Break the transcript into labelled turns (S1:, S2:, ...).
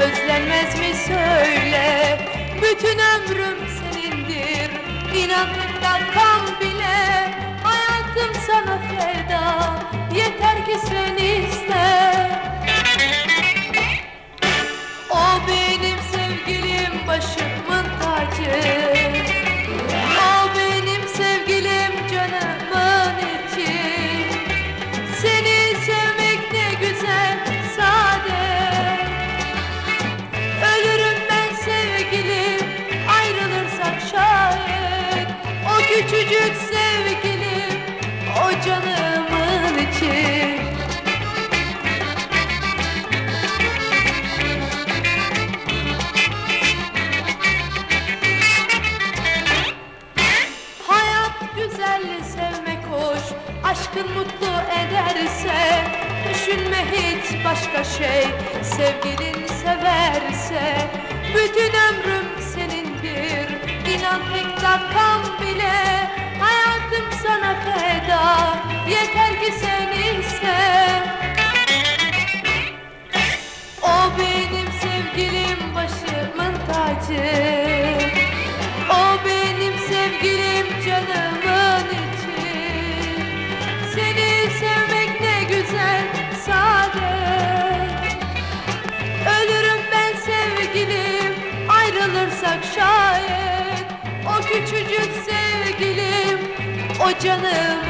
S1: özlenmez mi söyle? Bütün ömrüm senindir. İnan dakikam küçücük sevgilim o canımın içi. Hayat güzelli sevmek hoş Aşkın mutlu ederse Düşünme hiç başka şey. Sevgilin severse Bütün ömrüm senindir. İnan tek dakikam ayrılırsak şayet O küçücük sevgilim o canımın